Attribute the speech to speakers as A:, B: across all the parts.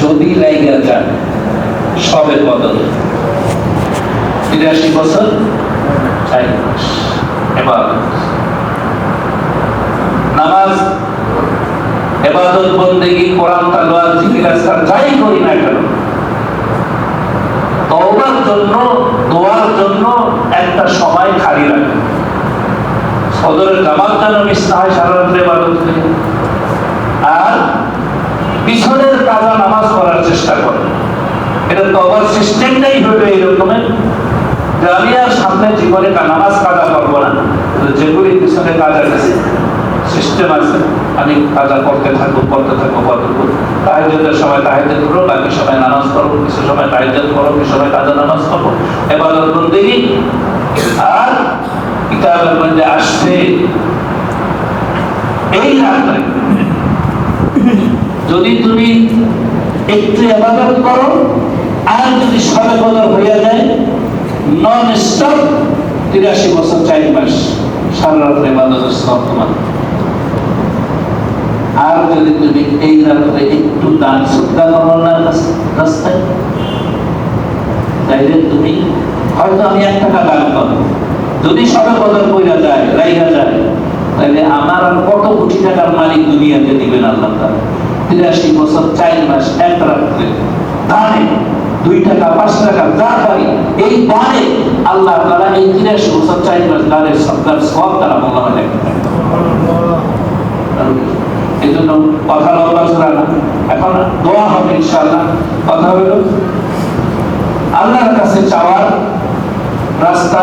A: যদি লাইগা যান সবে বদল তিরাশি বছর এবার নামাজ, এবাদত বন্দেগী কোরআন তালোয়ার জিকির, আজকার যাই করি না কেন? তওবার জন্য, দোয়ার জন্য একটা সময় খালি রাখে সদরের জামাত যেন মিস সারা রাত্রে এবাদত করে। আর পিছনের কাজা নামাজ করার চেষ্টা করে। এটা তবার সিস্টেমটাই হলো এইরকমের যে আমি আর সামনে জীবনে নামাজ কাজা করব না। যেগুলি পিছনে কাজা গেছে সিস্টেম আছে, আমি কাজা করতে থাকব করতে থাকব করতে থাকব। সময় তাহাজ্জুদ করো, বাকি সময় নামাজ করব কিছু সময় তাহাজ্জুদ করো, কিছু সময় কাজা নামাজ করব এবাদত বন্দেগী। আর কিতাবের মধ্যে আসছে, এই রাত্রে যদি তুমি একটু আবাদত করো, আর যদি সবে বদল হইয়া যায় নন স্টপ তিরাশি বছর, চার মাস সারা রাত্রে আবাদতের সব তোমার। আর যদি তুমি এই রাত্রে একটু দান শ্রদ্ধা করো না রাস্তায়, তাইলে তুমি, হয়তো আমি এক টাকা দান করব। যদি সবে বদল কইরা যায় রাইয়া যায় তাহলে আমার আর কত কোটি টাকার মালিক দুনিয়াতে দিবেন আল্লাহ তাআলা? তিরাশি বছর, চার মাস, এক রাত্রে। দানে দুই টাকা, পাঁচ টাকা, যা পারি, এই দানে আল্লাহ তারা এই তিরাশি বছর, চার মাস দানের সবটার সব তারা মোল্লা এই জন্য কথা লম্বা চূড়া না। এখন দোয়া হবে ইনশাআল্লাহ। কথা হলো, আল্লাহর কাছে চাওয়ার রাস্তা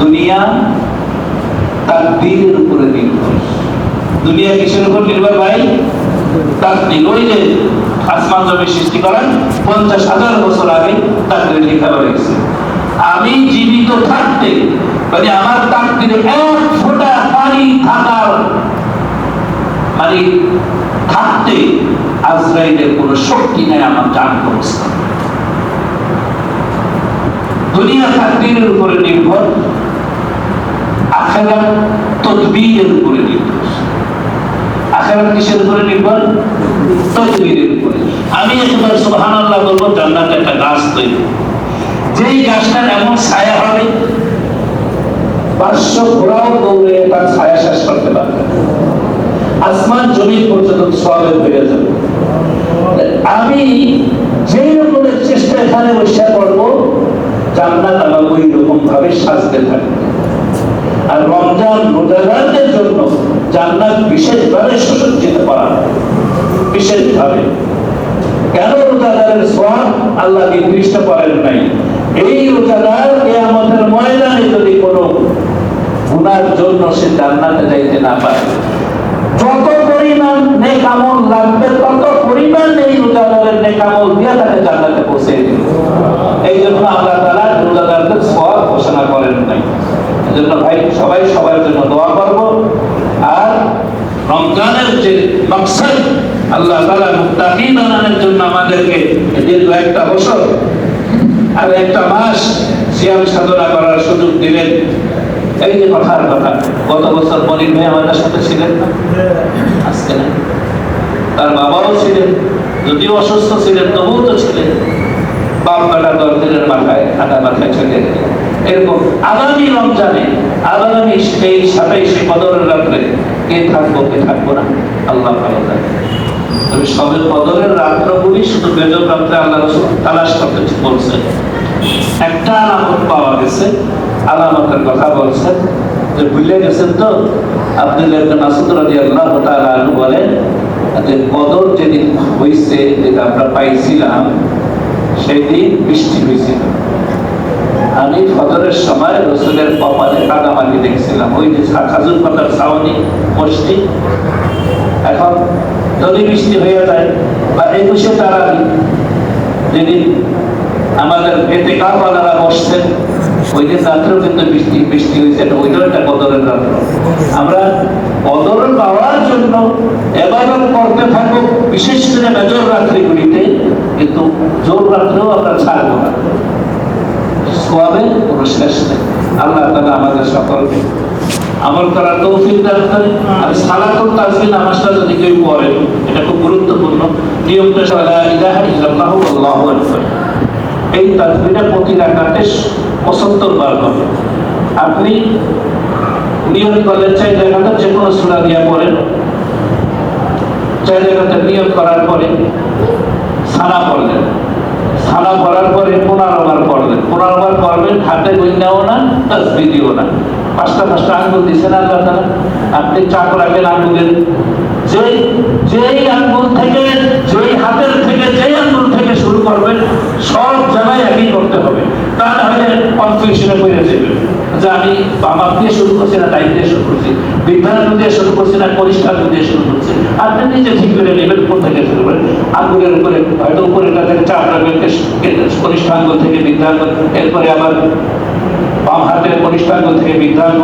A: দুনিয়া তার দিনের উপরে নির্ভর দুনিয়া কিসের উপর নির্ভর ভাই? তার দিন ওই যে আসমান জমি সৃষ্টি করেন পঞ্চাশ হাজার বছর আগে তাকে লেখা রয়েছে। আমি জীবিত থাকতে মানে আমার তাকদিরে এক ফোঁটা পানি থাকার মানে থাকতে আজরাইলের কোনো শক্তি নেই আমার জান অবস্থা। দুনিয়া তাকদিরের উপরে নির্ভর আখেরাত তদবীরের উপরে নির্ভর আখেরাত কিসের উপরে নির্ভর? তদবীরের উপরে। আমি একবার সুবহানাল্লাহ বলব, জান্নাতে একটা গাছ তৈরি যেই গাছটার এমন ছায়া হবে, পাঁচশো ঘোড়াও দৌড়ে তার ছায়া শেষ করতে পারবে আসমান জমিন পর্যন্ত সবে হয়ে যাবে। আমি যেই রকমের চেষ্টা এখানে বসে পড়ব, জান্নাত আমার ওই রকম ভাবে সাজতে থাকবে। আর রমজান রোজাদারদের জন্য জান্নাত বিশেষভাবে সুসজ্জিত করা। বিশেষভাবে। কেন রোজাদারের সওয়াব আল্লাহ নির্দিষ্ট করেন নাই? এই রোজাদার কিয়ামতের ময়দানে যদি কোনো গুনার জন্য সে জান্নাতে যাইতে না পারে, যত পরিমাণ নেক আমল লাগবে, তত পরিমাণ এই রোজাদারের নেক আমল দিয়ে তাকে জান্নাতে পৌঁছে দিবে। এই জন্য আল্লাহ তাআলা রোজাদারদের সওয়াব ঘোষণা করেন নাই এজন্য ভাই সবাই সবার জন্য দোয়া করব আর রমজানের যে মাকসাদ আল্লাহ তাআলা মুত্তাকিন বানানোর জন্য আমাদেরকে যেহেতু একটা বছর আর একটা মাস সিয়াম সাধনা করার সুযোগ দিলেন। এই যে কথার কথা, গত বছর মনির ভাই আমাদের সাথে ছিলেন না? আজকে না। তার বাবাও ছিলেন, যদিও অসুস্থ ছিলেন, তবুও তো ছিলেন। বাপ কাটা দশ দিনের মাথায় আটা মাথায় চলে গেলেন এরকম আগামী রমজানে, আগামী সেই সাতাইশে কদরের রাত্রে কে থাকব কে থাকব না, আল্লাহ ভালো জানে। তবে সবে কদরের রাত্রগুলি শুধু বেজর রাত্রে আল্লাহ রসুল তালাশ করতে বলছেন একটা আলামত পাওয়া গেছে, আলামতের কথা বলছেন যে ভুলে গেছেন তো? আব্দুল্লাহ ইবনে বলেন, যে কদর যেদিন হইছে, যেটা আমরা পাইছিলাম সেই দিন বৃষ্টি হয়েছিল আমি ফজরের সময় রসুলের কপালে কাদামাটি দেখছিলাম। ওই যে খাজুর পাতার ছাউনি, মসজিদ। এখন যদি বৃষ্টি হয়ে যায় বা একুশে তারা যেদিন আমাদের এতে কাপালারা বসছেন, ওই দিন রাত্রেও কিন্তু বৃষ্টি বৃষ্টি হয়েছে, এটা ওইটাও একটা বদরের রাত্র আমরা বদর পাওয়ার জন্য এবার করতে থাকুক, বিশেষ করে মেজর রাত্রিগুলিতে, কিন্তু জোর রাত্রেও আমরা ছাড়বো না। সোয়াবে কোনো শেষ নেই। আল্লাহ তালা আমাদের সকলকে আমল করার তৌফিক দান করে আর সালাতুল তাজমিন নামাজটা যদি কেউ পড়ে, এটা খুব গুরুত্বপূর্ণ। নিয়মটা সালা ইলাহা ইল্লাল্লাহু আল্লাহু আকবার। এই তাজমিনটা প্রতি রাকাতে পঁচাত্তর বার হবে আপনি নিয়ম করলেন চাই রাকাতে যে কোনো সূরা দিয়া পড়েন। চাই রাকাতে নিয়ম করার পরে সানা পড়লেন। সানা পড়ার পরে পুনরাবার পড়লেন। পুনরাবার পড়বেন, হাতে গুন্ডাও না তসবি দিও না। পাঁচটা পাঁচটা আঙ্গুল দিচ্ছেন আল্লাহ তালা আপনি চাক রাখেন আঙ্গুলের যেই যেই আঙ্গুল থেকে, যেই হাতের থেকে, যেই আঙ্গুল থেকে শুরু করবেন, সব জায়গায় একই করতে হবে। তা না হলে কনফিউশনে পড়ে যাবে যে আমি বামাক দিয়ে শুরু করছি না টাইপ দিয়ে শুরু করছি। বিভ্রান্ত দিয়ে শুরু করছি না, পরিষ্কার দিয়ে শুরু করছি। আপনি নিজে ঠিক করে নেবেন কোন থেকে শুরু করেন। আঙ্গুলের উপরে, হয়তো উপরেটা থেকে চাপ রাখবেন আঙ্গুল থেকে বৃদ্ধাঙ্গ এরপরে আবার বাম হাতের কনিষ্ঠাঙ্গ থেকে বৃদ্ধাঙ্গ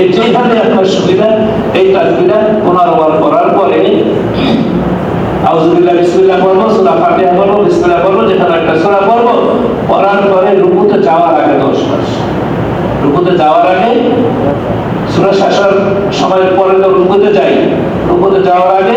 A: এই যেভাবে আপনার সুবিধা, এই কাজগুলা পুনর্বার করার পরে, আউযুবিল্লাহ, বিসমিল্লাহ পড়ব, সূরা ফাতিহা পড়ব, বিসমিল্লাহ পড়ব, যেখানে একটা সূরা পড়ব পরে রুকুতে যাওয়ার আগে দশ মাস যাওয়ার আগে সূরা শেষের সময়ের পরে তো রুকুতে যাই। রুকুতে যাওয়ার আগে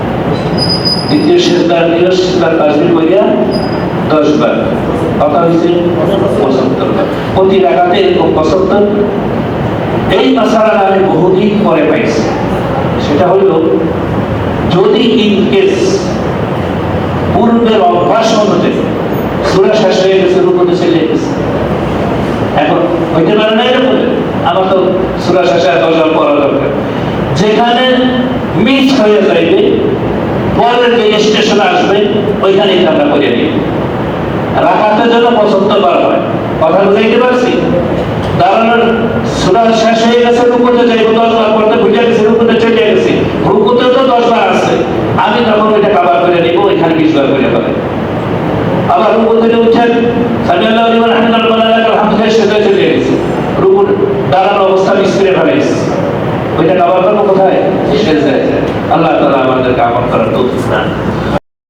A: দ্বিতীয় সেজদার দিও করিয়া দশ বার। প্রতি রাখাতে এরকম পঁচাত্তর। এই মশালা আমি বহুদিন পরে পাইছি। সেটা হইল, যদি ইন কেস পূর্বের অভ্যাস অনুযায়ী সুরা শেষ হয়ে গেছে রূপতে চলে গেছে, এখন হইতে পারে না এরকম? আমার তো সুরা শেষে দশজন পড়া দরকার। যেখানে মিস হয়ে যাইবে পরের যে স্টেশন আসবে ওইখানে আমরা করে নিই। রাখাতে যেন পছন্দ বার হয়। কথা বুঝাইতে পারছি? দাঁড়ানোর সুরা শেষ হয়ে গেছে, রুকুতে যাইব, দশ বার পড়তে বুঝে গেছে, রুকুতে চলে গেছি। রুকুতে তো দশ বার আসছে আমি তখন ওইটা কাবার করে নিব, ওইখানে বিশ বার করে পাবে। আবার রুকু থেকে উঠছেন সামি আল্লাহ লিমান হামিদাল হামদ হয়ে সেটা চলে গেছে। রুকুর দাঁড়ানো অবস্থা মিস করে ফেলাইছে ওইটা কাবার করব কোথায়? শেষ যায়। আল্লাহ তাআলা আমাদেরকে আমল করার দান